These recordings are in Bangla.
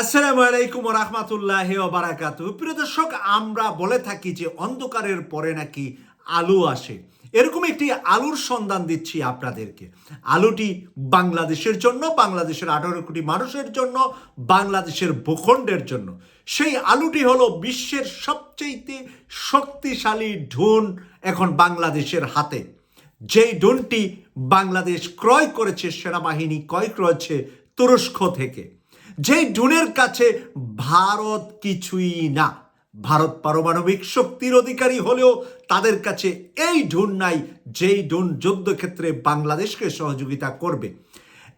আসসালামু আলাইকুম রহমতুল্লাহ বারাকাতু প্রিয় দর্শক, আমরা বলে থাকি যে অন্ধকারের পরে নাকি আলু আসে। এরকম একটি আলুর সন্ধান দিচ্ছি আপনাদেরকে। আলুটি বাংলাদেশের জন্য, বাংলাদেশের আঠারো কোটি মানুষের জন্য, বাংলাদেশের ভূখণ্ডের জন্য। সেই আলুটি হলো বিশ্বের সবচেয়ে শক্তিশালী ঢুন এখন বাংলাদেশের হাতে। যেই ড্রোনটি বাংলাদেশ ক্রয় করেছে, সেনাবাহিনী ক্রয় করেছে তুরস্ক থেকে। যেই ড্রোনের কাছে ভারত কিছুই না, ভারত পারমাণবিক শক্তির অধিকারী হলেও তাদের কাছে এই ড্রোন নাই যেই ড্রোন যুদ্ধক্ষেত্রে বাংলাদেশকে সহযোগিতা করবে।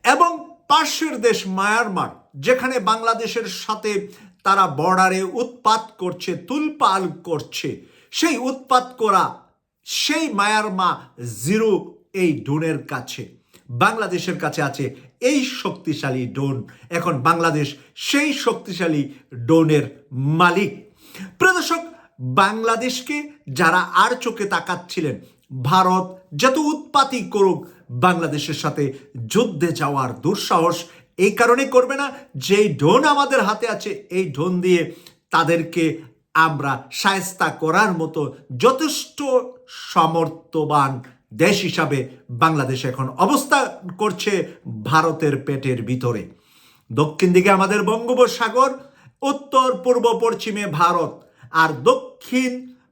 এবং পার্শ্বের দেশ মায়ানমার, যেখানে বাংলাদেশের সাথে তারা বর্ডারে উৎপাত করছে, তুলপাল করছে, সেই উৎপাত করা সেই মায়ারমা জিরো এই ড্রোনের কাছে। বাংলাদেশের কাছে আছে এই শক্তিশালী ডোন এখন বাংলাদেশ সেই শক্তিশালী ডোনের মালিক। প্রদর্শক বাংলাদেশকে যারা আর চোখে তাকাচ্ছিলেন, ভারত যত উৎপাতই করুক, বাংলাদেশের সাথে যুদ্ধে যাওয়ার দুঃসাহস এই কারণে করবে না। যেই ড্রোন আমাদের হাতে আছে, এই ড্রোন দিয়ে তাদেরকে আমরা সায়স্তা করার মতো যথেষ্ট সমর্থবান দেশ হিসাবে বাংলাদেশ এখন অবস্থা করছে ভারতের পেটের ভিতরে। দক্ষিণ দিকে আমাদের বঙ্গোপসাগর, উত্তর, পূর্ব, পশ্চিমে ভারত আর দক্ষিণ,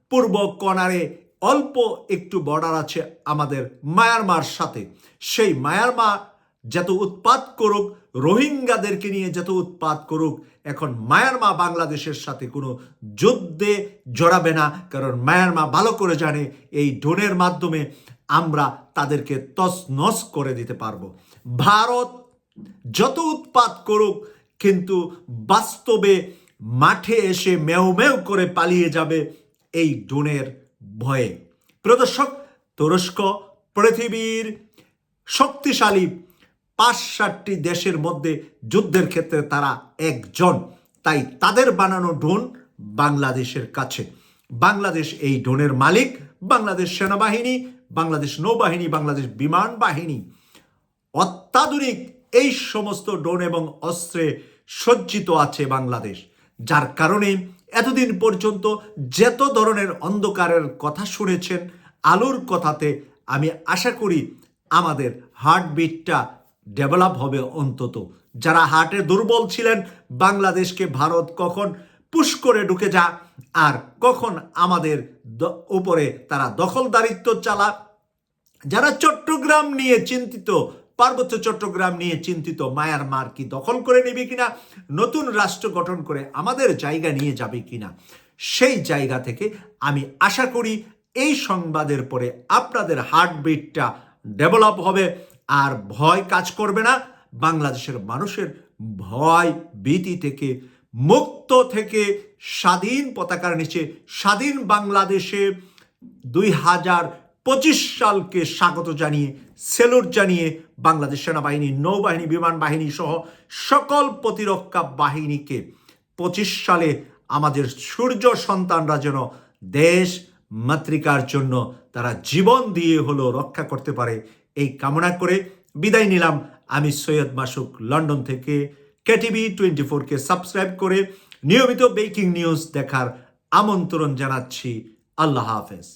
পূর্ব কোণারে অল্প একটু বর্ডার আছে আমাদের মায়ানমার সাথে। সেই মায়ানমার যত উৎপাত করুক, রোহিঙ্গাদেরকে নিয়ে যত উৎপাত করুক, এখন মায়ানমা বাংলাদেশের সাথে কোনো যুদ্ধে জড়াবে না। কারণ মায়ানমা ভালো করে জানে, এই ড্রোনের মাধ্যমে আমরা তাদেরকে তছনছ করে দিতে পারব। ভারত যত উৎপাত করুক, কিন্তু বাস্তবে মাঠে এসে মেও মেও করে পালিয়ে যাবে এই ডোনের ভয়ে। প্রদর্শক তুরস্ক পৃথিবীর শক্তিশালী পাঁচ সাতটি দেশের মধ্যে যুদ্ধের ক্ষেত্রে তারা একজন। তাই তাদের বানানো ড্রোন বাংলাদেশের কাছে। বাংলাদেশ এই ড্রোনের মালিক বাংলাদেশ সেনাবাহিনী, বাংলাদেশ নৌবাহিনী, বাংলাদেশ বিমান বাহিনী। অত্যাধুনিক এই সমস্ত ড্রোন এবং অস্ত্রে সজ্জিত আছে বাংলাদেশ, যার কারণে এতদিন পর্যন্ত যত ধরনের অন্ধকারের কথা শুনেছেন, আলোর কথাতে আমি আশা করি আমাদের হার্টবিটটা ডেভেলপ হবে অন্তত। যারা হার্টে দুর্বল ছিলেন, বাংলাদেশকে ভারত কখন পুশ করে ঢুকে যা। আর কখন আমাদের উপরে তারা দখলদারিত্ব চালা যারা চট্টগ্রাম নিয়ে চিন্তিত, পার্বত্য চট্টগ্রাম নিয়ে চিন্তিত মায়ানমার কি দখল করে নেবে কিনা? নতুন রাষ্ট্র গঠন করে আমাদের জায়গা নিয়ে যাবে কিনা? সেই জায়গা থেকে আমি আশা করি এই সংবাদের পরে আপনাদের হার্টবিটটা ডেভেলপ হবে। আর ভয় কাজ করবে না। বাংলাদেশের মানুষের ভয় ভীতি থেকে মুক্ত থেকে স্বাধীন পতাকার নিচে স্বাধীন বাংলাদেশে দুই হাজার পঁচিশ সালকে স্বাগত জানিয়ে, সেলুট জানিয়ে বাংলাদেশ সেনাবাহিনী, নৌবাহিনী, বিমান বাহিনী সহ সকল প্রতিরক্ষা বাহিনীকে পঁচিশ সালে আমাদের সূর্য সন্তানরা যেন দেশ মাতৃকার জন্য তারা জীবন দিয়ে হলো রক্ষা করতে পারে, এই কামনা করে বিদায় নিলাম। আমি সৈয়দ মাসুক, লন্ডন থেকে কেটিভি টোয়েন্টি ফোরকে সাবস্ক্রাইব করে নিয়মিত বেকিং নিউজ দেখার আমন্ত্রণ জানাচ্ছি। আল্লাহ হাফেজ।